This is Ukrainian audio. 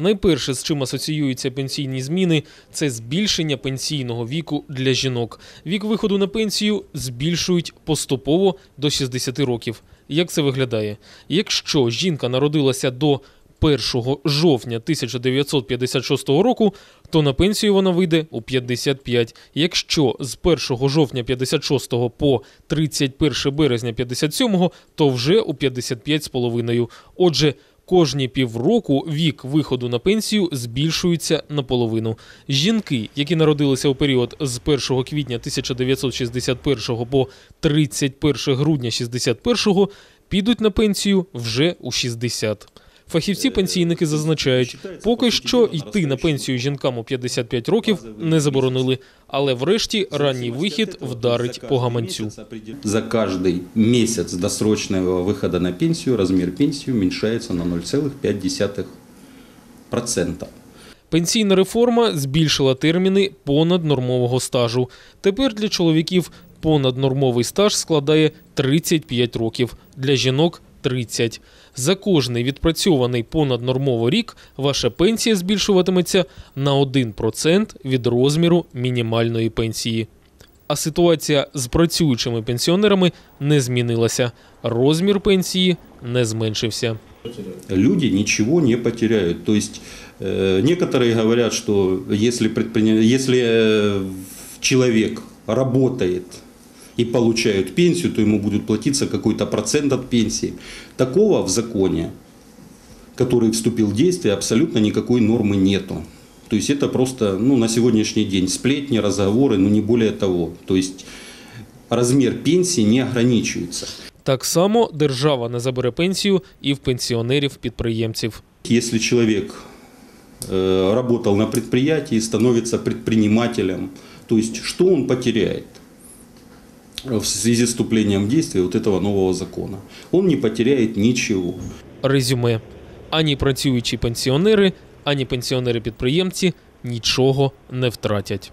Найперше, з чим асоціюються пенсійні зміни, це збільшення пенсійного віку для жінок. Вік виходу на пенсію збільшують поступово до 60 років. Як це виглядає? Якщо жінка народилася до 1 жовтня 1956 року, то на пенсію вона вийде у 55. Якщо з 1 жовтня 56 по 31 березня 57, то вже у 55,5. Отже, кожні півроку вік виходу на пенсію збільшується наполовину. Жінки, які народилися у період з 1 квітня 1961 по 31 грудня 61, підуть на пенсію вже у 60. Фахівці-пенсійники зазначають, поки що йти на пенсію жінкам у 55 років не заборонили, але врешті ранній вихід вдарить по гаманцю. За каждый месяц досрочного выхода на пенсию размер пенсии уменьшается на 0,5%. Пенсійна реформа збільшила терміни понаднормового стажу. Тепер для чоловіків понаднормовий стаж складає 35 років, для жінок 30. За кожний відпрацьований понаднормово рік ваша пенсія збільшуватиметься на 1% від розміру мінімальної пенсії. А ситуація з працюючими пенсіонерами не змінилася. Розмір пенсії не зменшився. Люди ничего не потеряют. То есть э, некоторые говорят, что если, предприня- если э, человек работает и получает пенсию, то ему будет платиться какой-то процент от пенсии. Такого в законе, который вступил в действие, абсолютно никакой нормы нету. То есть это просто ну, на сегодняшний день сплетни, разговоры, но не более того. То есть размер пенсии не ограничивается. Так само держава не забере пенсію і в пенсіонерів-підприємців. Если человек э, работал на предприятии и становится предпринимателем, то есть что он потеряет В связи с вступлением в действие вот этого нового закона? Он не потеряет ничего. Резюме: ані працюючі пенсіонери, ані пенсіонери-підприємці нічого не втратять.